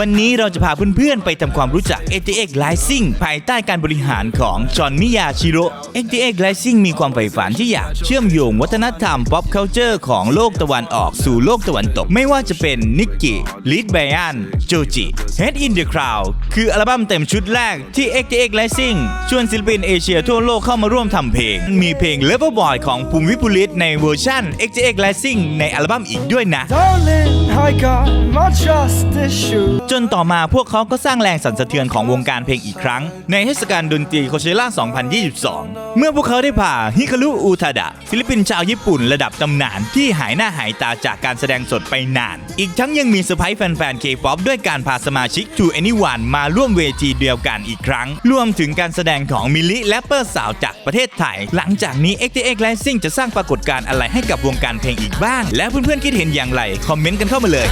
วันนี้เราจะพาเพื่อนๆไปทำความรู้จัก ATX Rising ภายใต้การบริหารของจอห์นมิยาชิโร่ ATX Rising มีความใฝ่ฝันที่อยากเชื่อมโยงวัฒนธรรม pop culture ของโลกตะวันออกสู่โลกตะวันตก ไม่ว่าจะเป็นนิกกี้ลิดไบอันโจจิ Head in the Crowd คืออัลบั้มเต็มชุดแรกที่ ATX Rising ชวนศิลปินเอเชียทั่วโลกเข้ามาร่วมทำเพลง มีเพลง Level Boy ของภูมิวิปุลิตในเวอร์ชัน ATX Rising ในอัลบั้มอีกด้วยนะ Darling, I got. จนต่อมาพวกเขาก็สร้างแรงสั่นสะเทือนของวงการเพลงอีกครั้ง ในเทศกาลดนตรีโคเชล่า 2022 เมื่อพวกเขาได้พาฮิคารุอุทาดะ ศิลปินชาวญี่ปุ่นระดับตำนานที่หายหน้าหายตาจากการแสดงสดไปนาน อีกทั้งยังมีเซอร์ไพรส์แฟนๆ K-POP ด้วยการพาสมาชิก To Anyone มาร่วมเวทีเดียวกันอีกครั้ง รวมถึงการแสดงของมิลลิแรปเปอร์สาวจากประเทศไทย หลังจากนี้ XTX Rising จะสร้างปรากฏการณ์อะไรให้กับวงการเพลงอีกบ้าง และเพื่อนๆคิดเห็นอย่างไร คอมเมนต์กันเข้ามาเลย